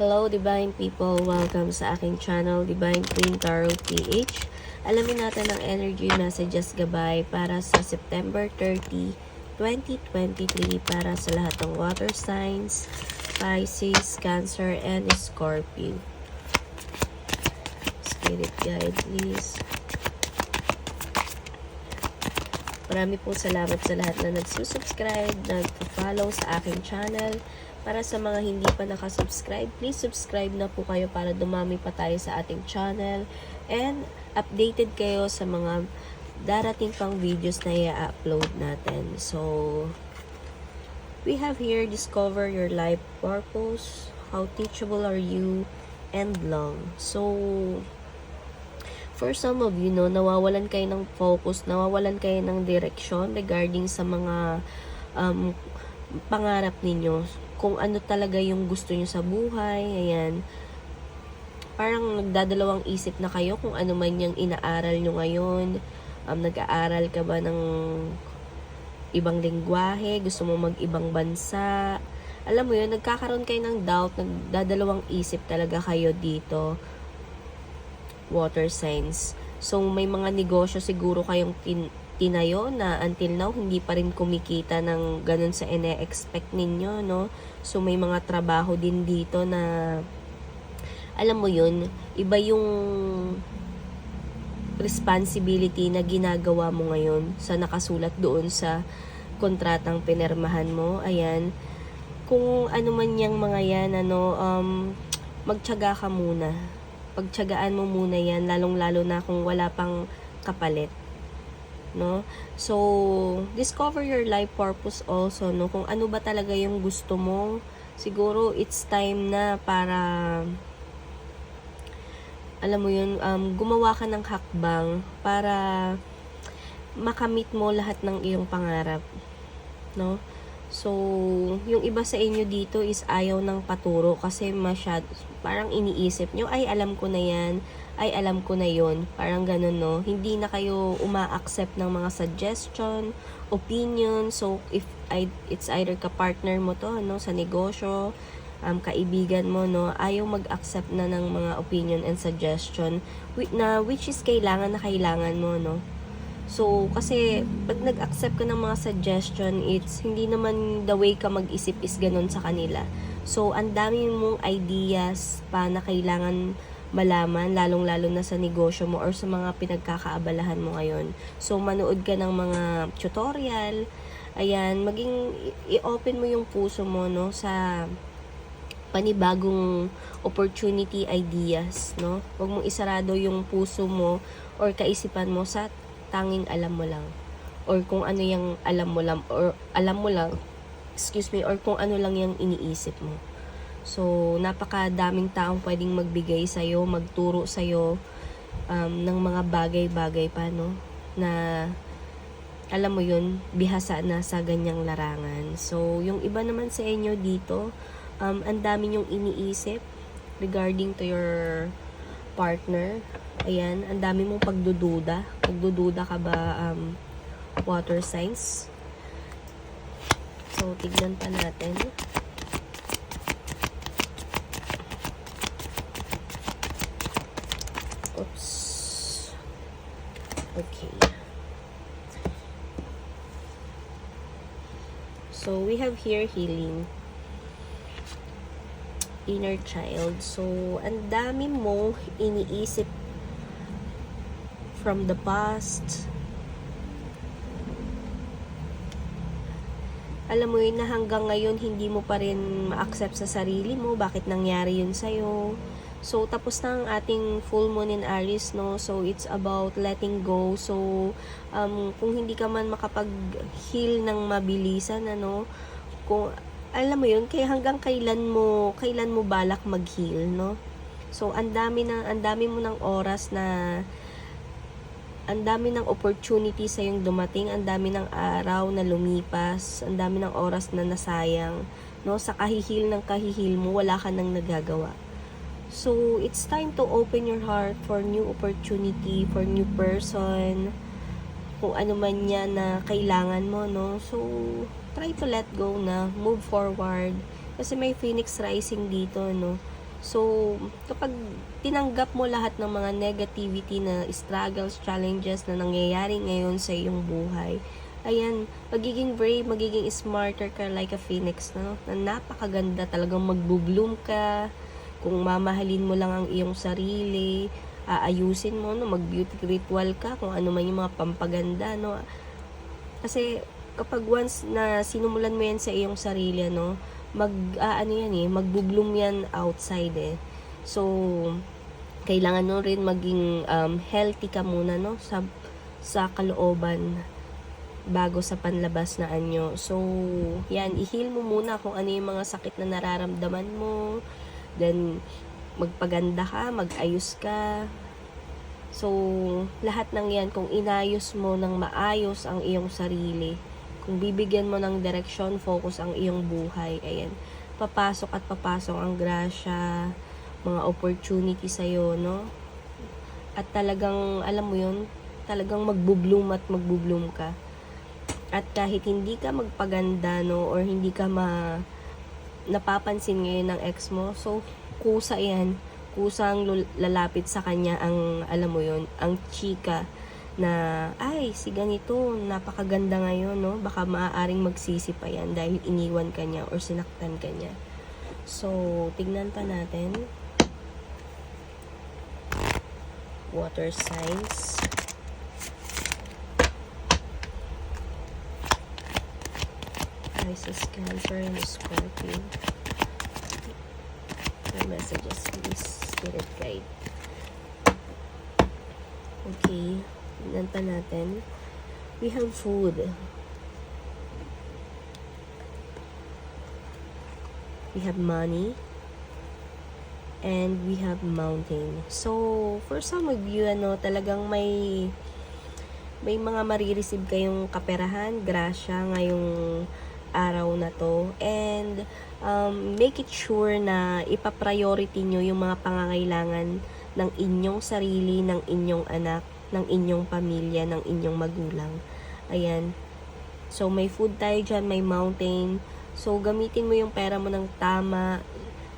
Hello Divine People! Welcome sa aking channel, Divine Queen Tarot PH. Alamin natin ang energy messages gabay para sa September 30, 2023 para sa lahat ng water signs, Pisces, Cancer, and Scorpio. Spirit guide, please. Marami po salamat sa lahat na nagsusubscribe, nag-follow sa aking channel. Para sa mga hindi pa nakasubscribe, please subscribe na po kayo para dumami pa tayo sa ating channel. And updated kayo sa mga darating pang videos na i-upload natin. So, we have here discover your life purpose, how teachable are you, and long. So, for some of you, no, nawawalan kayo ng focus, nawawalan kayo ng direction regarding sa mga um, pangarap ninyo. Kung ano talaga yung gusto nyo sa buhay, ayan. Parang nagdadalawang isip na kayo kung ano man yung inaaral nyo ngayon. Um, nag-aaral ka ba ng ibang lingwahe, gusto mo mag-ibang bansa. Alam mo yun, nagkakaroon kayo ng doubt, nagdadalawang isip talaga kayo dito water signs. So, may mga negosyo siguro kayong tin- tinayo na until now hindi pa rin kumikita ng ganun sa ine-expect ninyo, no? So, may mga trabaho din dito na alam mo yun, iba yung responsibility na ginagawa mo ngayon sa nakasulat doon sa kontratang pinirmahan mo. Ayan. Kung ano man yung mga yan, ano, um, magtyaga ka muna pagtyagaan mo muna yan, lalong-lalo na kung wala pang kapalit. No? So, discover your life purpose also, no? Kung ano ba talaga yung gusto mo, siguro it's time na para alam mo yun, um, gumawa ka ng hakbang para makamit mo lahat ng iyong pangarap. No? So, yung iba sa inyo dito is ayaw ng paturo kasi masyad, parang iniisip nyo, ay alam ko na yan, ay alam ko na yon Parang ganun, no? Hindi na kayo uma-accept ng mga suggestion, opinion. So, if I, it's either ka-partner mo to, no, sa negosyo, um, kaibigan mo, no, ayaw mag-accept na ng mga opinion and suggestion na which is kailangan na kailangan mo, no? So, kasi, pag nag-accept ka ng mga suggestion, it's hindi naman the way ka mag-isip is ganun sa kanila. So, ang dami mong ideas pa na kailangan malaman, lalong-lalo na sa negosyo mo or sa mga pinagkakaabalahan mo ngayon. So, manood ka ng mga tutorial, ayan, maging i-open mo yung puso mo, no, sa panibagong opportunity ideas, no? Huwag mong isarado yung puso mo or kaisipan mo sa tanging alam mo lang or kung ano yung alam mo lang or alam mo lang excuse me or kung ano lang yung iniisip mo so napakadaming taong pwedeng magbigay sa iyo magturo sa iyo um, ng mga bagay-bagay pa no na alam mo yun bihasa na sa ganyang larangan so yung iba naman sa inyo dito um, ang dami yung iniisip regarding to your partner Ayan, ang dami mong pagdududa. Pagdududa ka ba um, water signs? So, tignan pa natin. Okay. So, we have here healing inner child. So, ang dami mo iniisip from the past. Alam mo yun na hanggang ngayon hindi mo pa rin ma-accept sa sarili mo bakit nangyari yun sa'yo. So, tapos na ang ating full moon in Aries, no? So, it's about letting go. So, um, kung hindi ka man makapag-heal ng mabilisan, ano, kung, alam mo yun, kaya hanggang kailan mo, kailan mo balak mag-heal, no? So, ang dami na, ang dami mo ng oras na ang dami ng opportunity sa yung dumating, ang dami ng araw na lumipas, ang dami ng oras na nasayang, no? Sa kahihil ng kahihil mo, wala ka nang nagagawa. So, it's time to open your heart for new opportunity, for new person, kung ano man yan na kailangan mo, no? So, try to let go na, move forward. Kasi may phoenix rising dito, no? So, kapag tinanggap mo lahat ng mga negativity na struggles, challenges na nangyayari ngayon sa iyong buhay, ayan, magiging brave, magiging smarter ka like a phoenix, no? Na napakaganda, talagang magbubloom ka, kung mamahalin mo lang ang iyong sarili, aayusin mo, no? Mag-beauty ritual ka, kung ano man yung mga pampaganda, no? Kasi, kapag once na sinumulan mo yan sa iyong sarili, no? Mag, ah, ano yan eh, magbubloom yan outside eh. So, kailangan mo rin maging um, healthy ka muna, no? Sa, sa kalooban bago sa panlabas na anyo. So, yan, i-heal mo muna kung ano yung mga sakit na nararamdaman mo. Then, magpaganda ka, mag-ayos ka. So, lahat ng yan, kung inayos mo ng maayos ang iyong sarili, kung bibigyan mo ng direksyon, focus ang iyong buhay, ayan, papasok at papasok ang grasya, mga opportunity sa'yo, no? At talagang, alam mo yun, talagang magbubloom at magbubloom ka. At kahit hindi ka magpaganda, no, or hindi ka ma napapansin ngayon ng ex mo, so, kusa yan, kusang lalapit sa kanya ang, alam mo yun, ang chika na, ay, si ganito, napakaganda ngayon, no? Baka maaaring magsisi pa yan dahil iniwan ka niya or sinaktan ka niya. So, tignan pa natin. Water signs. Pisces, Cancer, and Scorpio. Your messages, please. Spirit guide. Okay. Tignan pa natin. We have food. We have money. And we have mountain. So, for some of you, ano, talagang may may mga marireceive kayong kaperahan, grasya ngayong araw na to. And um, make it sure na ipapriority nyo yung mga pangangailangan ng inyong sarili, ng inyong anak, ng inyong pamilya, ng inyong magulang. Ayan. So, may food tayo dyan, may mountain. So, gamitin mo yung pera mo ng tama.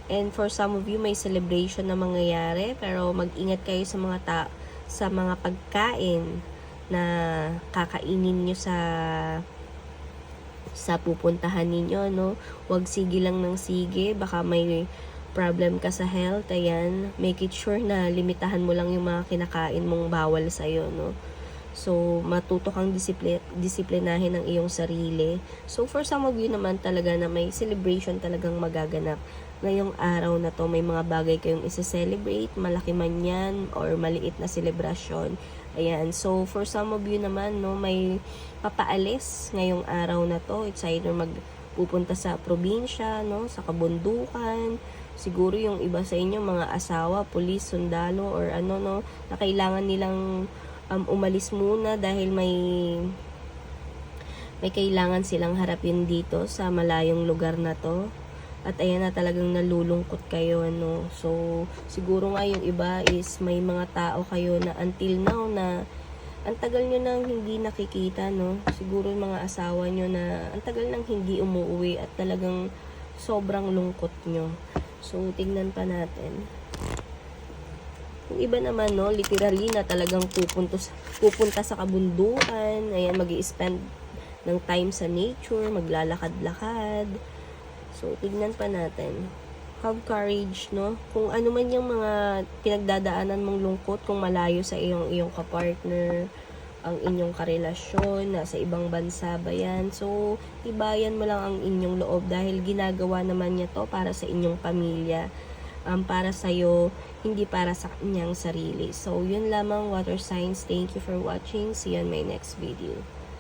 And for some of you, may celebration na mangyayari. Pero mag-ingat kayo sa mga ta sa mga pagkain na kakainin nyo sa sa pupuntahan ninyo, no? Huwag sige lang ng sige, baka may problem ka sa health, ayan, make it sure na limitahan mo lang yung mga kinakain mong bawal sa'yo, no? So, matuto kang disiplin, disiplinahin ang iyong sarili. So, for some of you naman talaga na may celebration talagang magaganap. Ngayong araw na to, may mga bagay kayong isa-celebrate, malaki man yan, or maliit na celebration. Ayan, so for some of you naman, no, may papaalis ngayong araw na to. It's either magpupunta sa probinsya, no, sa kabundukan, siguro yung iba sa inyo, mga asawa, pulis, sundalo, or ano, no, na kailangan nilang um, umalis muna dahil may may kailangan silang harapin dito sa malayong lugar na to. At ayan na talagang nalulungkot kayo ano. So siguro nga yung iba is may mga tao kayo na until now na ang tagal nyo nang hindi nakikita no. Siguro yung mga asawa nyo na ang tagal nang hindi umuwi at talagang sobrang lungkot nyo. So tingnan pa natin. Yung iba naman, no, literally na talagang pupunta, pupunta sa kabundukan, ayan, mag spend ng time sa nature, maglalakad-lakad. So, tignan pa natin. Have courage, no? Kung ano man yung mga pinagdadaanan mong lungkot, kung malayo sa iyong iyong kapartner, ang inyong karelasyon, nasa ibang bansa ba yan. So, ibayan mo lang ang inyong loob dahil ginagawa naman niya to para sa inyong pamilya um, para sa'yo, hindi para sa kanyang sarili. So, yun lamang, water signs. Thank you for watching. See you on my next video.